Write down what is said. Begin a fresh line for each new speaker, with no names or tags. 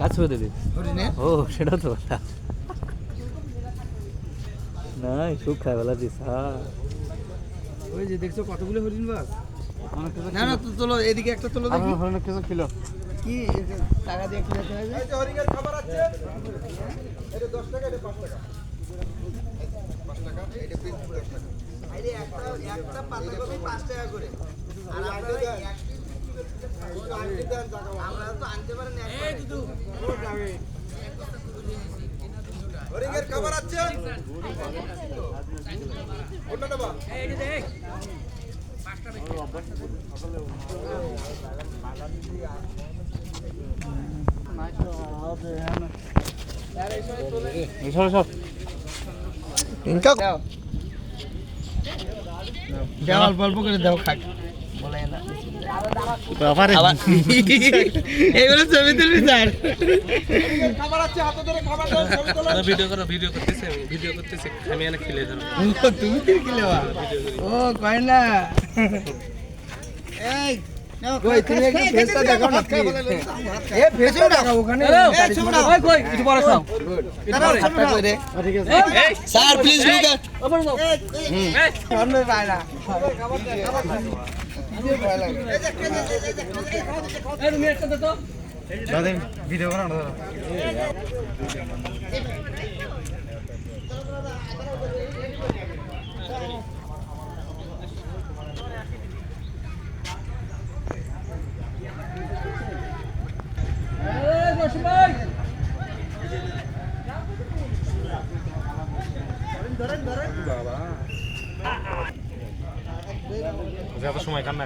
কাজ করে দিবি।
হরিণের
ও সেটা তো কথা। না সুখ খাই বেলা দিস
ওই যে দেখছ কতগুলো হরিণ বাস? না না তো তোলো এদিকে একটা তোলো দেখি।
হরিণ কিছু ছিল।
কি টাকা দিয়ে কিনতে হবে
হরিণের খাবার আছে। এটা দশ টাকা এটা পাঁচ টাকা। পাঁচ টাকা এটা পিস দশ টাকা।
আরে একটা একটা পাতাকপি 5 টাকা করে। আর আপনারা আমরা তো আনতে পারেন এই দুধু।
হরিণের খাবার আছে? ওটা দেবা?
সর সর
দাও। দাও অল্প অল্প করে দাও খাক। বলে না।
বাবারে।
এইগুলো ছবি তুলবি স্যার।
খাবার আছে হাতে ধরে খাবার দাও ছবি তোলো।
ভিডিও করো ভিডিও করতেছি আমি ভিডিও করতেছি। আমি এনে খেলে ধরো
তুমি কি লেবা ও কয় না। এই কই তুমি একটু ফেসটা দেখাও না এ ফেসও দেখাও ওখানে
ওই কই কিছু পরে খাও
স্যার প্লিজ লুক এট সামনে পায় না
ভিডিও করা না
যত সময় কান্না